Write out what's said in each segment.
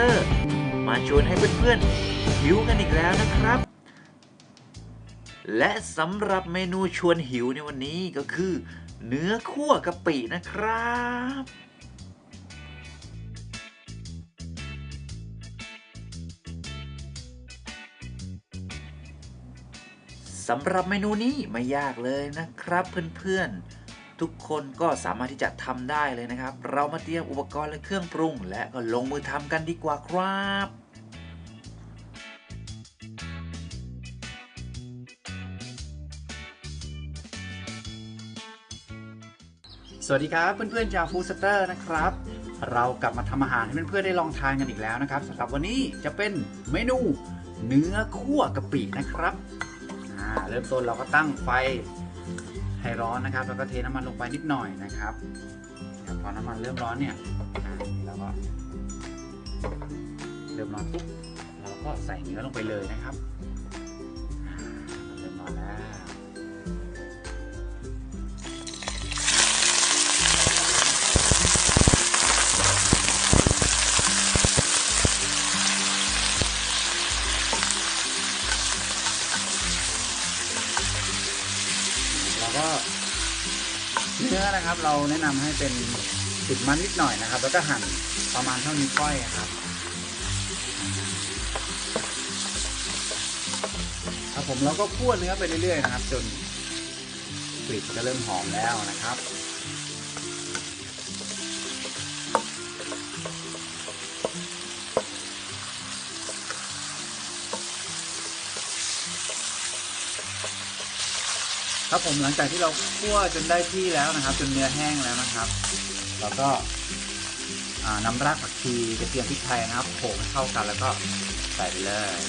ตอร์ มาชวนให้เพื่อนๆ หิวกันอีกแล้วนะครับ และสำหรับเมนูชวนหิวในวันนี้ก็คือ เนื้อคั่วกะปินะครับสำหรับเมนูนี้ไม่ยากเลยนะครับเพื่อนๆ ทุกคนก็สามารถที่จะทำได้เลยนะครับ เรามาเตรียมอุปกรณ์และเครื่องปรุง และก็ลงมือทำกันดีกว่าครับสวัสดีครับเพื่อนๆชาวฟู้ดสเตอร์นะครับ เรากลับมาทำอาหารให้เพื่อนๆได้ลองทานกันอีกแล้วนะครับสำหรับวันนี้จะเป็นเมนูเนื้อคั่วกะปินะครับเริ่มต้นเราก็ตั้งไฟ ให้ร้อนนะครับ แล้วก็เทน้ำมันลงไปนิดหน่อยนะครับพอน้ำมันเริ่มร้อนเนี่ยเราก็เริ่มร้อนปุ๊บเราก็ใส่เนื้อลงไปเลยนะครับเริ่มร้อนแล้ว ก็เนื้อนะครับ เราแนะนำให้เป็นติดมันนิดหน่อยนะครับ แล้วก็หั่นประมาณเท่านี้ก้อยครับ ครับผมเราก็คั่วเนื้อไปเรื่อยๆนะครับ จนกลิ่นก็เริ่มหอมแล้วนะครับ ครับผมหลังจากที่เราคั่วจนได้ที่แล้วนะครับ จนเนื้อแห้งแล้วนะครับ เราก็อ่านำรากผักชีกระเทียมพริกไทยนะครับโขลกให้เข้ากันแล้วก็ใส่ไปเลย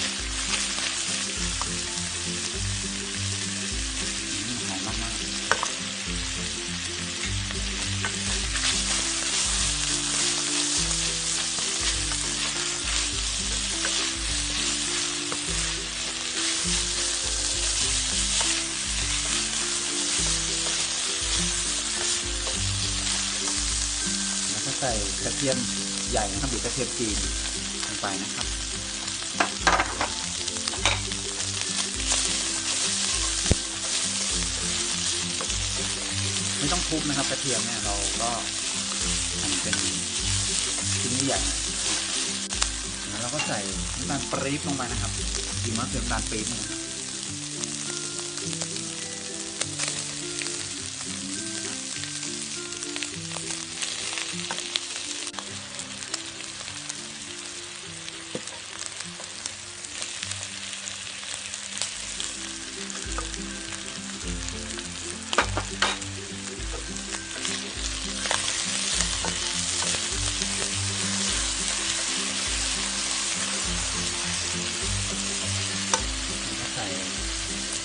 ใส่กระเทียมใหญ่นะครับหรือกระเทียมจีนลงไปนะครับไม่ต้องทุบนะครับกระเทียมเนี่ยเราก็หั่นเป็นชิ้นใหญ่แล้วเราก็ใส่น้ำตาลปรี๊บลงไปนะครับจริงๆมันคือน้ำตาลปรี๊บนะครับ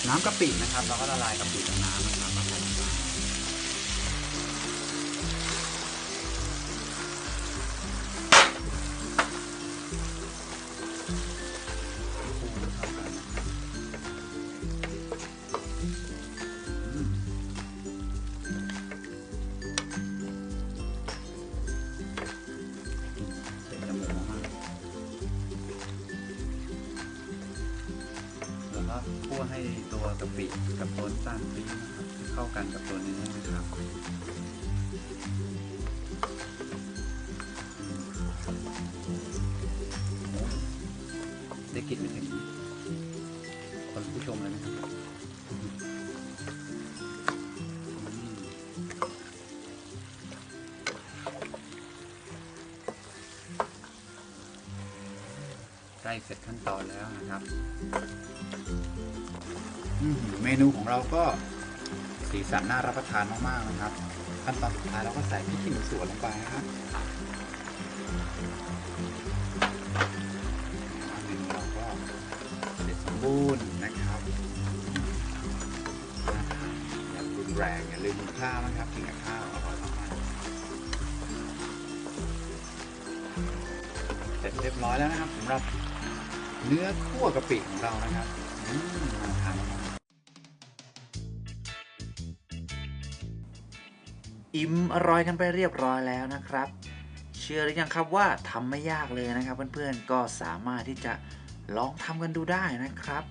น้ำกะปินะครับ เราก็ละลายกะปิกับน้ำ คั่วให้ตัวกะปิกับตัวน้านปีนะครับเข้ากันกับตัวเนื้อนะครับได้กลิ่นไปถึง ใกล้เสร็จขั้นตอนแล้วนะครับเมนูของเราก็สีสันน่ารับประทานมากๆนะครับ ขั้นตอนสุดท้ายเราก็ใส่พริกขี้หนูสวนลงไปนะครับเมนูเราก็เสร็จสมบูรณ์นะครับอย่ารุนแรงอย่าลืมข้าวนะครับกินกับข้าวอร่อยมากเสร็จเรียบร้อยแล้วนะครับสำหรับ เนื้อคั่วกะปิของเรานะครับน่าทานอิ่มอร่อยกันไปเรียบร้อยแล้วนะครับ เชื่อหรือยังครับว่าทำไม่ยากเลยนะครับ เพื่อนๆก็สามารถที่จะลองทำกันดูได้นะครับ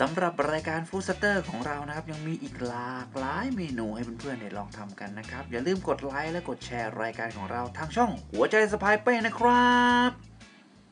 สำหรับรายการฟู้ดสเตอร์ของเรานะครับ ยังมีอีกหลากหลายเมนูให้เพื่อนๆได้ลองทำกันนะครับ อย่าลืมกดไลค์และกดแชร์รายการของเราทางช่องหัวใจสะพายเป้นะครับ